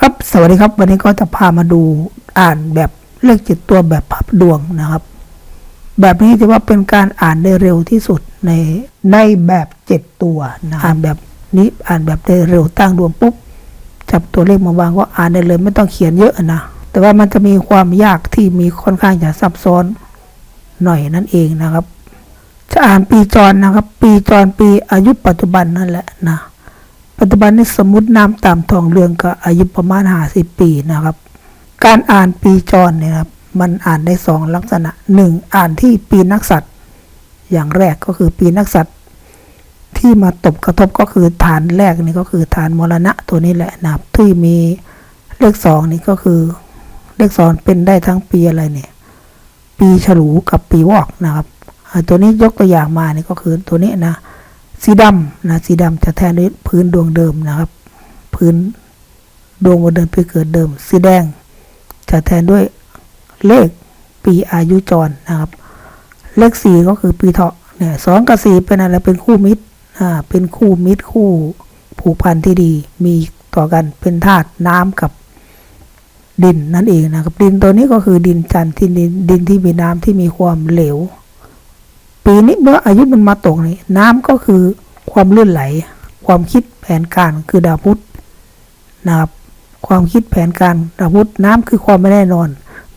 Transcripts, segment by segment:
ครับสวัสดีครับ วันนี้ก็จะพามาดูอ่านแบบเลขจิตตัวแบบพับดวงนะครับ แบบนี้ถือว่าเป็นการอ่านได้เร็วที่สุดในในแบบเจ็ดตัวนะอ่านแบบนี้อ่านแบบได้เร็วตั้งดวงปุ๊บจับตัวเลขมาวางก็อ่านได้เลยไม่ต้องเขียนเยอะนะแต่ว่ามันจะมีความยากที่มีค่อนข้างจะซับซ้อนหน่อยนั่นเองนะครับ จะอ่านปีจรนะครับ ปีจรปีอายุปัจจุบันนั่นแหละนะ ปัจจุบันนี้สมมติน้ำตามทองเรืองก็อายุประมาณห้าสิบปีนะครับ การอ่านปีจรเนี่ยครับมันอ่านได้สองลักษณะหนึ่งอ่านที่ปีนักษัตริย์อย่างแรกก็คือปีนักษัตริย์ที่มาตบกระทบก็คือฐานแรกนี่ก็คือฐานมรณะตัวนี้แหละนะครับที่มีเลขสองนี่ก็คือเลขสองเป็นได้ทั้งปีอะไรเนี่ย ปีฉลูกับปีวอกนะครับตัวนี้ยกตัวอย่างมานี่ก็คือตัวนี้นะ สีดำนะสีดำจะแทนด้วยพื้นดวงเดิมนะครับ พื้นดวงวันเดิมปีเกิดเดิม สีแดงจะแทนด้วยเลขปีอายุจรนะครับ เลขสี่ก็คือปีเถาะเนี่ยสองกับสี่เป็นอะไรเป็นคู่มิตรอ่าเป็นคู่มิตรคู่ผูกพันที่ดีมีต่อกันเป็นธาตุน้ำกับดินนั่นเองนะครับ ดินตัวนี้ก็คือดินจันทร์ที่ดินดินที่มีน้ำที่มีความเหลว ปีนี้เมื่ออายุมันมาตกนี่น้ำก็คือความเลื่อนไหล ความคิดแผนการคือดาวพุธนะครับความคิดแผนการดาวพุธน้ำคือความไม่แน่นอน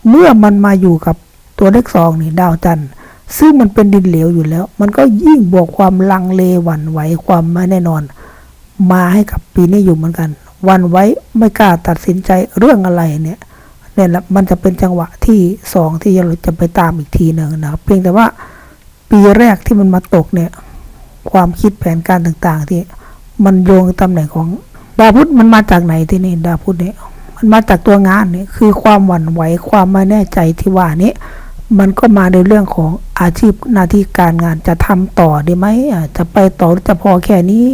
เมื่อมันมาอยู่กับตัวเลขสองนี่ดาวจันทร์ซึ่งมันเป็นดินเหลวอยู่แล้ว มันก็ยิ่งบวกความลังเลหวั่นไหวความไม่แน่นอน มาให้กับปีนี้อยู่เหมือนกันหวันไหว้ไม่กล้าตัดสินใจเรื่องอะไรเนี่ยเนี่ยแหละมันจะเป็นจังหวะที่สองที่เราจะไปตามอีกทีหนึ่งนะครับเพียงแต่ว่า ปีแรกที่มันมาตกเนี่ย ความคิดแผนการต่าง ๆ ที่มันโยงตำแหน่งของดาวพุธมันมาจากไหนที่นี่ดาวพุธเนี่ยมันมาจากตัวงานเนี่ยคือความหวั่นไหวความไม่แน่ใจที่ว่านี้มันก็มาในเรื่องของอาชีพหน้าที่การงานจะทำต่อได้ไหมอาจะไปต่อหรือจะพอแค่นี้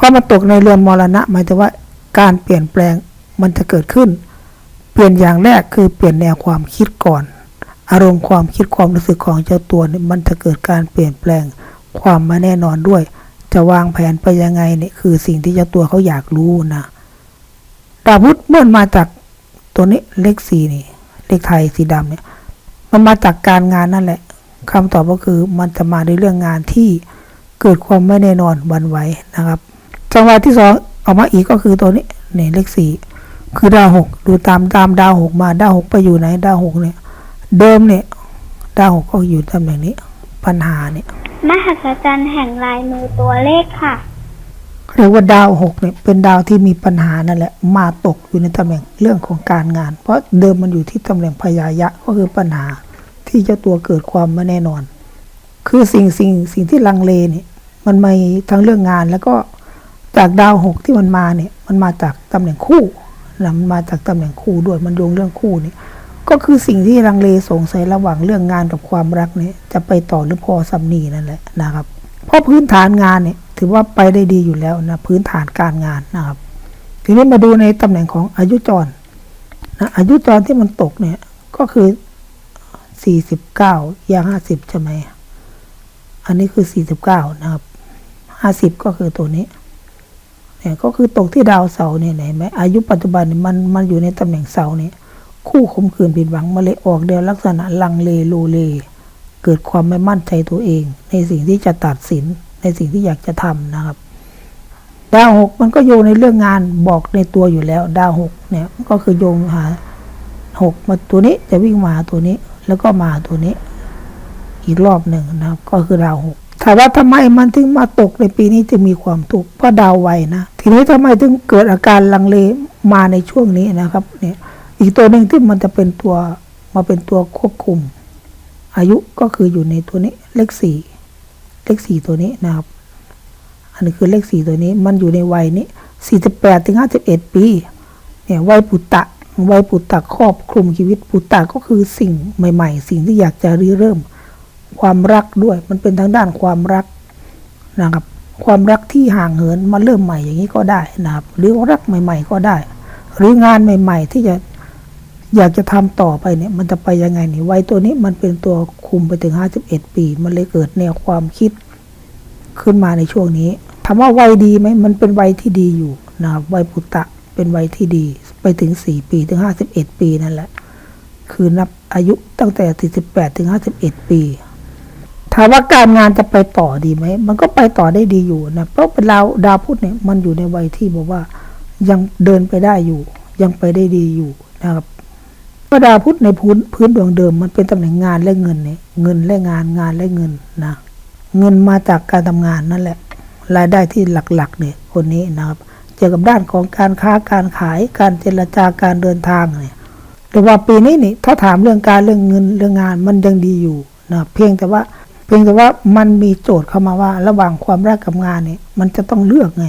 พราะมันตกในเรือนมรณะหมายถึงว่าการเปลี่ยนแปลงมันจะเกิดขึ้น เปลี่ยนอย่างแรกคือเปลี่ยนแนวความคิดก่อน อารมณ์ความคิดความรู้สึกของเจ้าตัวเนี่ยมันจะเกิดการเปลี่ยนแปลง ความไม่แน่นอนด้วย จะวางแผนไปยังไงเนี่ยคือสิ่งที่เจ้าตัวเขาอยากรู้นะดาวพุธเมื่อมาจากตัวนี้เลขสี่นี่ เลขไทยสีดำเนี่ยมันมาจากการงานนั่นแหละคำตอบก็คือมันจะมาในเรื่องงานที่เกิดความไม่แน่นอนวันไหวนะครับ จังหวะที่สองออกมาอีกก็คือตัวนี้เนี่ยเลขสี่คือดาวหกดูตามตามดาวหกมาดาวหกไปอยู่ไหนดาวหกเนี่ย เดิมเนี่ยดาวหกก็อยู่ตำแหน่งนี้ ปัญหาเนี่ย มหัศจรรย์แห่งลายมือตัวเลขค่ะ เรียกว่าดาวหกเนี่ยเป็นดาวที่มีปัญหานั่นแหละ มาตกอยู่ในตำแหน่งเรื่องของการงาน เพราะเดิมมันอยู่ที่ตำแหน่งพยายะก็คือปัญหาที่เจ้าตัวเกิดความไม่แน่นอน คือสิ่งสิ่งสิ่งที่ลังเลเนี่ย มันมีทั้งเรื่องงานแล้วก็จากดาวหกที่มันมาเนี่ย มันมาจากตำแหน่งคู่นะมันมาจากตำแหน่งคู่ด้วยมันโยงเรื่องคู่เนี่ย ก็คือสิ่งที่ลังเลสงสัยระหว่างเรื่องงานกับความรักเนี่ยจะไปต่อหรือพอสำนีนั่นแหละนะครับ เพราะพื้นฐานงานเนี่ยถือว่าไปได้ดีอยู่แล้วนะพื้นฐานการงานนะครับ ทีนี้มาดูในตำแหน่งของอายุจรนะอายุจรที่มันตกเนี่ยก็คือสี่สิบเก้าย่างห้าสิบใช่ไหมอันนี้คือสี่สิบเก้านะครับห้าสิบก็คือตัวนี้เนี่ยก็คือตกที่ดาวเสาร์เนี่ยเห็นไหมอายุปัจจุบันมันมันอยู่ในตำแหน่งเสาร์เนี่ย คู่คมขืนผิดหวังมาเลยออกเดียวลักษณะลังเลโลเล เกิดความไม่มั่นใจตัวเอง ในสิ่งที่จะตัดสินในสิ่งที่อยากจะทำนะครับ ดาวหกมันก็โยงในเรื่องงานบอกในตัวอยู่แล้ว ดาวหกเนี่ยก็คือโยงหาหกมาตัวนี้จะวิ่งมาตัวนี้ แล้วก็มาตัวนี้ อีกรอบหนึ่งนะครับ ก็คือดาวหกถามว่าทำไมมันถึงมาตกในปีนี้จึงมีความทุกข์เพราะดาวไวนะ ทีนี้ทำไมถึงเกิดอาการลังเลมาในช่วงนี้นะครับ เนี่ย อีกตัวหนึ่งที่มันจะเป็นตัวมาเป็นตัวควบคุม อายุก็คืออยู่ในตัวนี้เลขสี่เลขสี่ตัวนี้นะครับ อันนี้คือเลขสี่ตัวนี้ มันอยู่ในวัยนี้สี่สิบแปดถึงห้าสิบเอ็ดปีเนี่ยวัยปุตตะวัยปุตตะครอบคลุมชีวิตปุตตะก็คือสิ่งใหม่ ๆ สิ่งที่อยากจะริเริ่ม ความรักด้วย มันเป็นทางด้านความรักนะครับ ความรักที่ห่างเหินมาเริ่มใหม่อย่างนี้ก็ได้นะครับ หรือรักใหม่ ๆ ก็ได้ หรืองานใหม่ ๆ ที่จะ อยากจะทำต่อไปเนี่ยมันจะไปยังไงนี่วัยตัวนี้มันเป็นตัวคุมไปถึงห้าสิบเอ็ดปี มันเลยเกิดแนวความคิดขึ้นมาในช่วงนี้ถามว่าวัยดีไหมมันเป็นวัยที่ดีอยู่นะครับวัยปุตตะเป็นวัยที่ดีไปถึงสี่ปีถึงห้าสิบเอ็ดปีนั่นแหละ คือนับอายุตั้งแต่สี่สิบแปดถึงห้าสิบเอ็ดปีถามว่าการงานจะไปต่อดีไหม มันก็ไปต่อได้ดีอยู่นะ เพราะเป็นดาวดาวพุธเนี่ยมันอยู่ในวัยที่บอกว่ายังเดินไปได้อยู่ ยังไปได้ดีอยู่นะครับ พระดาวพุธในพื้นพื้นดวงเดิม มันเป็นตำแหน่งงานและเงินเนี่ยเงินและงานงานและเงินนะเงินมาจากการทำงานนั่นแหละ รายได้ที่หลักๆเนี่ยคนนี้นะครับเกี่ยวกับด้านของการค้าการขายการเจรจาการเดินทางเนี่ยแต่ว่าปีนี้นี่ถ้าถามเรื่องการเรื่องเงินเรื่องงานมันยังดีอยู่นะเพียงแต่ว่าเพียงแต่ว่ามันมีโจทย์เข้ามาว่า ระหว่างความรักกับงานเนี่ยมันจะต้องเลือกไง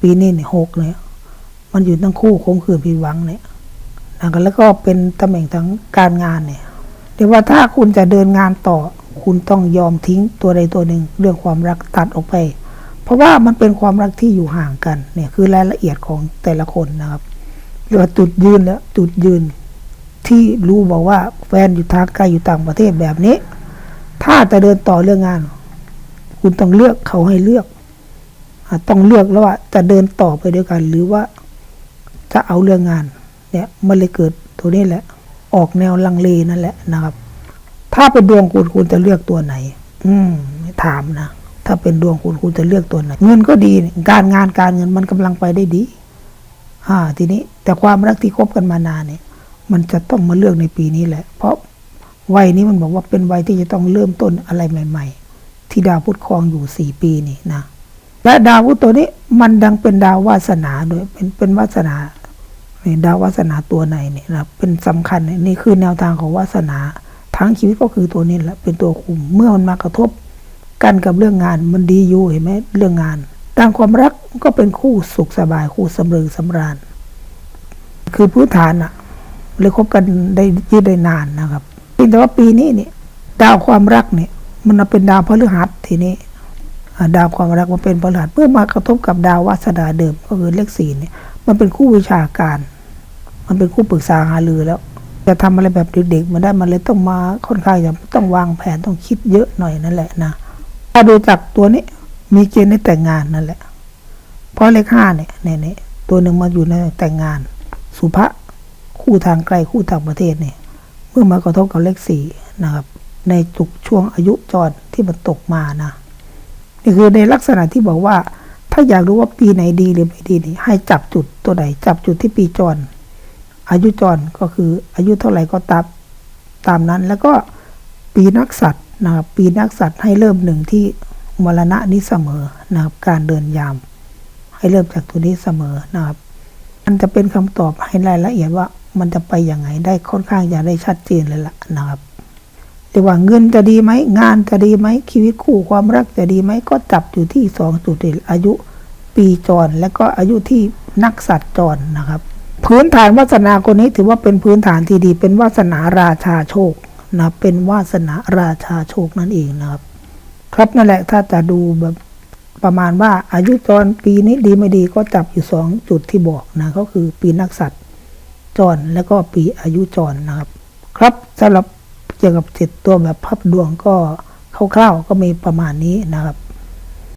ปีนี้เนี่ยหกเนี่ยมันอยู่ทั้งคู่คงคืนผิดหวังเนี่ย แล้วก็เป็นตำแหน่งทางการงานเนี่ยเดี๋ยวว่าถ้าคุณจะเดินงานต่อ คุณต้องยอมทิ้งตัวใดตัวหนึ่งเรื่องความรักตัดออกไป เพราะว่ามันเป็นความรักที่อยู่ห่างกันเนี่ยคือรายละเอียดของแต่ละคนนะครับเรียกว่าจุดยืนแล้วจุดยืนที่รู้บอกว่าแฟนอยู่ทางไกลอยู่ต่างประเทศแบบนี้ ถ้าจะเดินต่อเรื่องงาน คุณต้องเลือกเขาให้เลือกอต้องเลือกแล้วว่าจะเดินต่อไปด้วยกัน หรือว่าจะเอาเรื่องงาน เนี่ยมันเลยเกิดตัวนี้แหละ ออกแนวลังเลนั่นแหละนะครับ ถ้าเป็นดวงคุณคุณจะเลือกตัวไหน อืมไม่ถามนะถ้าเป็นดวงคุณคุณจะเลือกตัวไหน เงินก็ดีการงานการเงินมันกำลังไปได้ดีอ่าทีนี้แต่ความรักที่คบกันมานานเนี่ย มันจะต้องมาเลือกในปีนี้แหละ เพราะวัยนี้มันบอกว่าเป็นวัยที่จะต้องเริ่มต้นอะไรใหม่ ๆ ที่ดาวพุธครองอยู่สี่ปีนี่นะและดาวพุธตัวนี้มันดังเป็นดาววาสนาด้วยเป็นเป็นวาสนา นี่ดาววาสนาตัวไหนเนี่ยนะเป็นสำคัญเนี่ยนี่คือแนวทางของวาสนา ทั้งชีวิตก็คือตัวนี้แหละเป็นตัวคุม เมื่อมันมากระทบกันกับเรื่องงานมันดีอยู่เห็นไหมเรื่องงานด้านความรักก็เป็นคู่สุขสบายคู่สำเริงสำราญ คือพื้นฐานอะเลยคบกันได้ยืดได้นานนะครับเพียงแต่ว่าปีนี้เนี่ยดาวความรักเนี่ย มันเป็นดาวพฤหัสทีนี้ดาวความรักมันเป็นพฤหัสเมื่อมากระทบกับดาววาสนาเดิมก็คือเลขสี่เนี่ยมันเป็นคู่วิชาการ มันเป็นคู่ปรึกษาหารือแล้วจะทำอะไรแบบเด็กๆมาได้มันเลยต้องมาค่อนข้างจะต้องวางแผนต้องคิดเยอะหน่อยนั่นแหละนะถ้าดูจากตัวนี้มีเกณฑ์ในแต่งงานนั่นแหละ เพราะเลขห้าเนี่ยเนี่ยเนี่ยตัวหนึ่งมาอยู่ในแต่งงาน สุภะคู่ทางไกลคู่ต่างประเทศเนี่ยเมื่อมากระทบกับเลขสี่นะครับ ในจุกช่วงอายุจรที่มันตกมานะนี่คือในลักษณะที่บอกว่า ถ้าอยากรู้ว่าปีไหนดีหรือไม่ดีนี่ให้จับจุดตัวไหนจับจุดที่ปีจร อายุจรก็คืออายุเท่าไหร่ก็ตามตามนั้น แล้วก็ปีนักสัตว์นะครับปีนักสัตว์ให้เริ่มหนึ่งที่มรณะนี้เสมอนะครับการเดินยาม ให้เริ่มจากตัวนี้เสมอนะครับมันจะเป็นคำตอบให้รายละเอียดว่ามันจะไปอย่างไงได้ค่อนข้างจะได้ชัดเจนเลยล่ะนะครับเรียกว่าเงินจะดีไหมงานจะดีไหมชีวิตคู่ความรักจะดีไหมก็จับอยู่ที่สองจุดเด่นอายุปีจร และก็อายุที่นักสัตว์จรนะครับ พื้นฐานวาสนาคนนี้ถือว่าเป็นพื้นฐานที่ดี เป็นวาสนาราชาโชคนะเป็นวาสนาราชาโชคนั่นเองนะครับ ครับนั่นแหละถ้าจะดูแบบประมาณว่าอายุจรปีนี้ดีไม่ดีก็จับอยู่สองจุดที่บอกนะก็คือปีนักสัตว์จรและก็ปีอายุจรนะครับ ครับสำหรับเกี่ยวกับเจ็ดตัวแบบพับดวงก็คร่าวๆก็มีประมาณนี้นะครับ